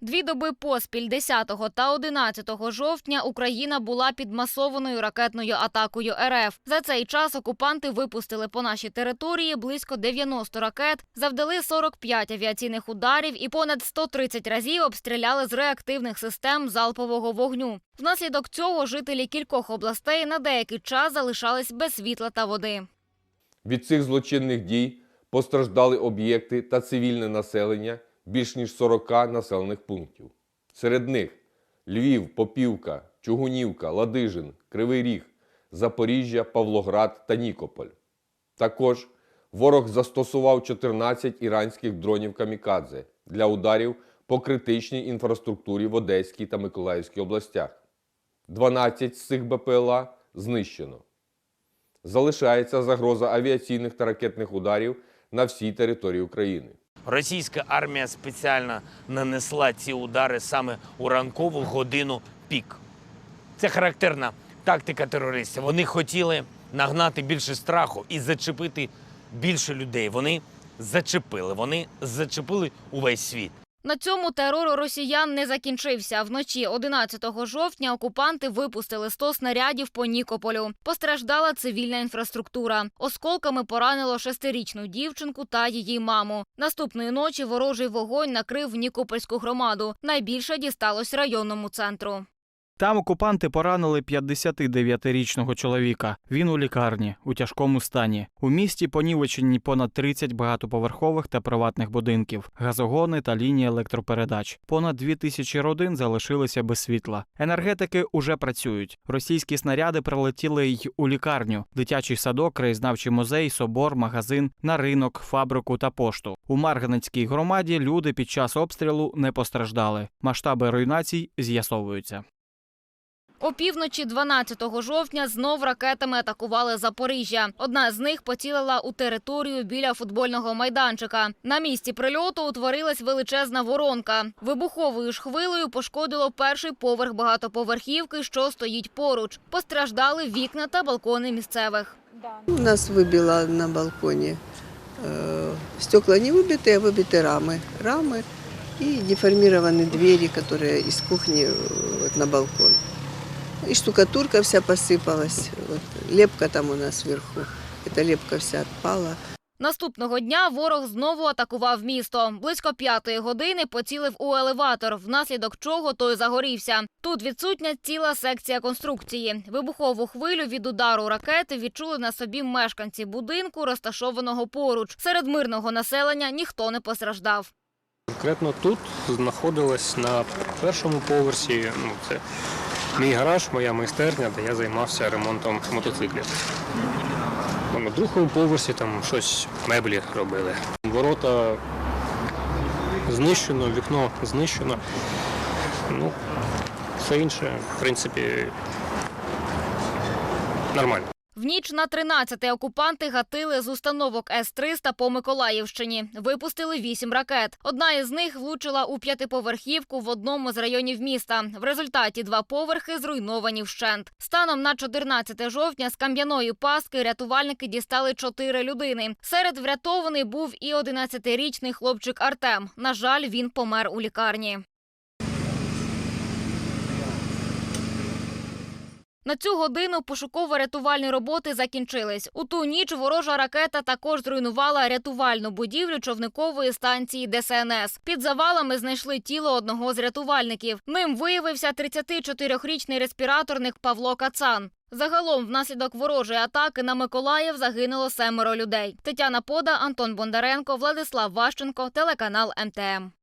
Дві доби поспіль 10 та 11 жовтня Україна була під масованою ракетною атакою РФ. За цей час окупанти випустили по нашій території близько 90 ракет, завдали 45 авіаційних ударів і понад 130 разів обстріляли з реактивних систем залпового вогню. Внаслідок цього жителі кількох областей на деякий час залишались без світла та води. Від цих злочинних дій постраждали об'єкти та цивільне населення більш ніж 40 населених пунктів. Серед них Львів, Попівка, Чугунівка, Ладижин, Кривий Ріг, Запоріжжя, Павлоград та Нікополь. Також ворог застосував 14 іранських дронів камікадзе для ударів по критичній інфраструктурі в Одеській та Миколаївській областях. 12 з цих БПЛА знищено. Залишається загроза авіаційних та ракетних ударів на всій території України. Російська армія спеціально нанесла ці удари саме у ранкову годину пік. Це характерна тактика терористів. Вони хотіли нагнати більше страху і зачепити більше людей. Вони зачепили, вони зачепили увесь світ. На цьому терор росіян не закінчився. Вночі 11 жовтня окупанти випустили 100 снарядів по Нікополю. Постраждала цивільна інфраструктура. Осколками поранило шестирічну дівчинку та її маму. Наступної ночі ворожий вогонь накрив Нікопольську громаду. Найбільше дісталось районному центру. Там окупанти поранили 59-річного чоловіка. Він у лікарні у тяжкому стані. У місті понівечені понад 30 багатоповерхових та приватних будинків, газогони та лінії електропередач. Понад 2 тисячі родин залишилися без світла. Енергетики уже працюють. Російські снаряди прилетіли й у лікарню, дитячий садок, краєзнавчий музей, собор, магазин, на ринок, фабрику та пошту. У Марганецькій громаді люди під час обстрілу не постраждали. Масштаби руйнацій з'ясовуються. Опівночі 12 жовтня знов ракетами атакували Запоріжжя. Одна з них поцілила у територію біля футбольного майданчика. На місці прильоту утворилась величезна воронка. Вибуховою ж хвилею пошкодило перший поверх багатоповерхівки, що стоїть поруч. Постраждали вікна та балкони місцевих. У нас выбило на балконе э, стекла не выбиты, а выбиты рамы. Рамы и деформированы двери, которые из кухни э, вот, на балкон. И штукатурка вся посыпалась. Вот, лепка там у нас вверху. Эта лепка вся отпала. Наступного дня ворог знову атакував місто. Близько п'ятої години поцілив у елеватор, внаслідок чого той загорівся. Тут відсутня ціла секція конструкції. Вибухову хвилю від удару ракети відчули на собі мешканці будинку, розташованого поруч. Серед мирного населення ніхто не постраждав. Конкретно тут знаходилась на першому поверсі. Ну, це мій гараж, моя майстерня, де я займався ремонтом мотоциклів. Ну, На другому поверсі там щось меблі робили. Ворота знищено, вікно знищено. Ну, все інше, в принципі, нормально. В ніч на 13 окупанти гатили з установок С-300 по Миколаївщині. Випустили вісім ракет. Одна із них влучила у п'ятиповерхівку в одному з районів міста. В результаті два поверхи зруйновані вщент. Станом на 14 жовтня з кам'яної паски рятувальники дістали чотири людини. Серед врятований був і 11-річний хлопчик Артем. На жаль, він помер у лікарні. На цю годину пошуково-рятувальні роботи закінчились. У ту ніч ворожа ракета також зруйнувала рятувальну будівлю човникової станції ДСНС. Під завалами знайшли тіло одного з рятувальників. Ним виявився 34-річний респіраторник Павло Кацан. Загалом, внаслідок ворожої атаки на Миколаїв загинуло семеро людей. Тетяна Пода, Антон Бондаренко, Владислав Ващенко, телеканал МТМ.